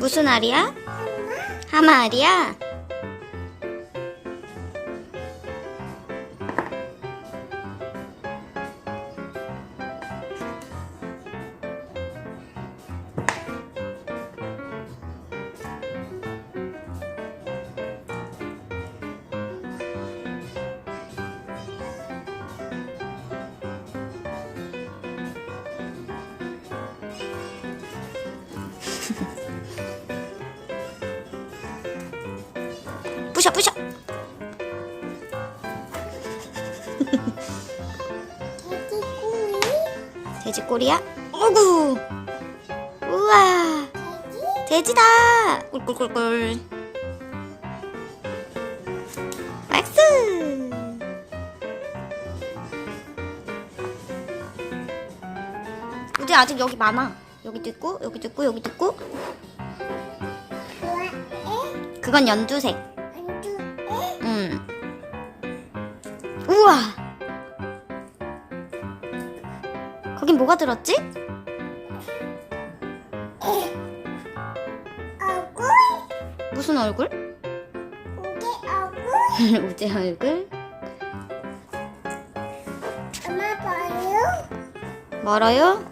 무슨 알이야? 하마 알이야? 부셔 부셔. 돼지꼬리? 돼지 꼬리야? 오구! 우와! 돼지다! 꿀꿀꿀꿀. 박수! 우리 아직 여기 많아 여기도 있고 여기도 있고 여기도 있고 그건 연두색 안주해 음. 우와. 거긴 뭐가 들었지? 얼굴 무슨 얼굴? 고개 얼굴 우재 얼굴? 엄마 봐요 멀어요?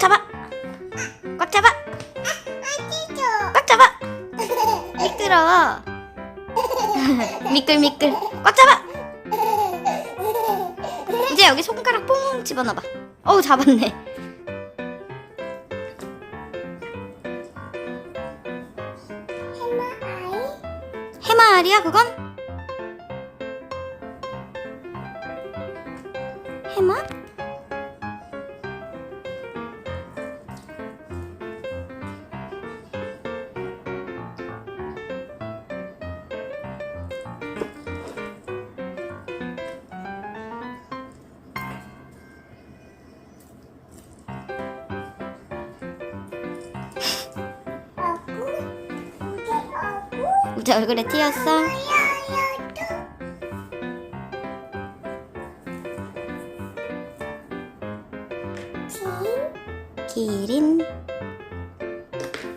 잡아. 꽉 잡아. 꽉 잡아. 미끄러워. 미끌미끌. 꽉 잡아. 우재 여기 손가락 뽕 집어넣어봐. 어우 잡았네. 엄마 아이 해마 알이야 그건? 우재 얼굴에 튀었어? 기린?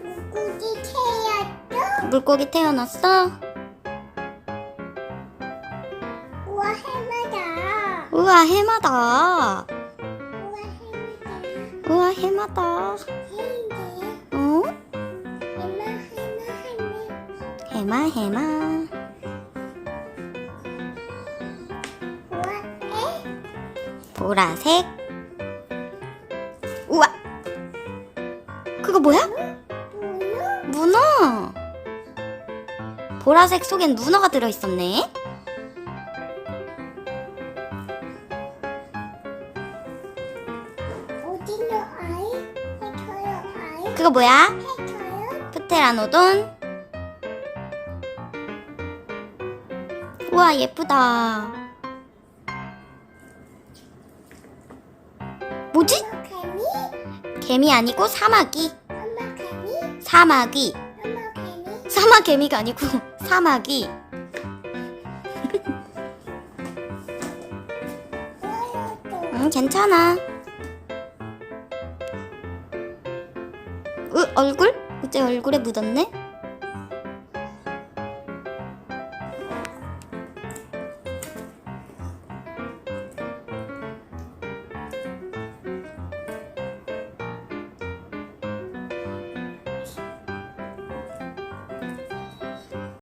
물고기 태야도 물고기 태어났어? 우와 해마다. 우와 해마다. 우와 해마다. 우와 해마다. 해인데? 어? 해마 해마. 보라색. 우와. 그거 뭐야? 문어. 보라색 속엔 문어가 들어있었네. 그거 뭐야? 프테라노돈 우와 예쁘다. 뭐지? 개미 개미 아니고 사마귀. 엄마 개미 사마귀. 엄마 개미 사마 개미가 아니고 사마귀. 우와요도 응 괜찮아. 으 얼굴? 어째 얼굴에 묻었네?